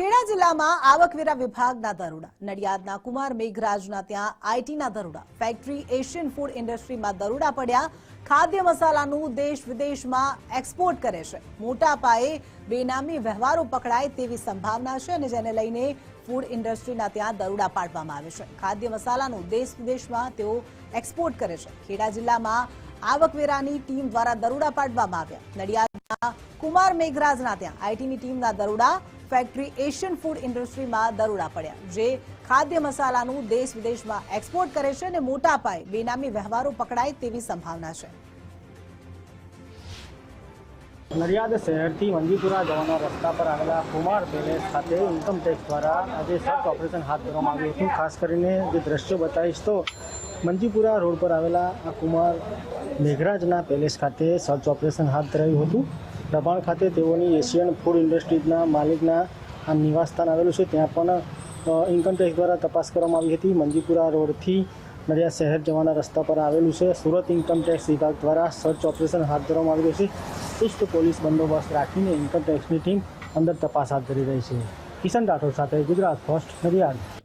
ખેડા જિલ્લામાં આવકવેરા વિભાગના દરોડા. નડિયાદના કુમાર મેઘરાજના ત્યાં આઈટીના દરોડા. ફેક્ટરી એશિયન ફૂડ ઇન્ડસ્ટ્રીમાં દરોડા પડ્યા. ખાદ્ય મસાલાનું દેશ વિદેશમાં એક્સપોર્ટ કરે છે. મોટા પાયે બેનામી વ્યવહારો પકડાય તેવી સંભાવના છે અને જેને લઈને ફૂડ ઇન્ડસ્ટ્રીના ત્યાં દરોડા પાડવામાં આવે છે. ખાદ્ય મસાલાનું દેશ વિદેશમાં તેઓ એક્સપોર્ટ કરે છે. ખેડા જિલ્લામાં આવકવેરાની ટીમ દ્વારા દરોડા પાડવામાં આવ્યા. નડિયાદના કુમાર મેઘરાજના ત્યાં આઈટીની ટીમના દરોડા, ફેક્ટરી એશિયન ફૂડ ઇન્ડસ્ટ્રીમાં દરોડા પડ્યા, જે ખાદ્ય મસાલાનું દેશ વિદેશમાં એક્સપોર્ટ કરે છે અને મોટા પાયે બેનામી વ્યવહારો પકડાય તેવી સંભાવના છે. નડિયાદ શહેરથી મંજીપુરા જવાના રસ્તા પર આવેલા કુમાર પેલેસ ખાતે ઇન્કમટેક્સ દ્વારા આજે સર્ચ ઓપરેશન હાથ ધરવામાં આવ્યું હતું. ખાસ કરીને જે દ્રશ્યો બતાવીશ તો મંજીપુરા રોડ પર આવેલા આ કુમાર મેઘરાજના પેલેસ ખાતે સર્ચ ઓપરેશન હાથ ધરાયું હતું. દબાણ ખાતે તેઓની એશિયન ફૂડ ઇન્ડસ્ટ્રીઝના માલિકના આ નિવાસસ્થાન આવેલું છે. ત્યાં પણ ઇન્કમટેક્સ ઇન્કમ ટેક્સ દ્વારા તપાસ કરવામાં આવી હતી. મંજીપુરા રોડથી નડિયાદ શહેર જવાના રસ્તા પર આવેલું છે. સુરત ઇન્કમ ટેક્સ વિભાગ દ્વારા સર્ચ ઓપરેશન હાથ ધરવામાં આવ્યું છે. ચુસ્ત પોલીસ બંદોબસ્ત રાખીને ઇન્કમ ટેક્સની ટીમ અંદર તપાસ હાથ ધરી રહી છે. કિશન રાઠોડ સાથે ગુજરાત ફર્સ્ટ નડિયાદ.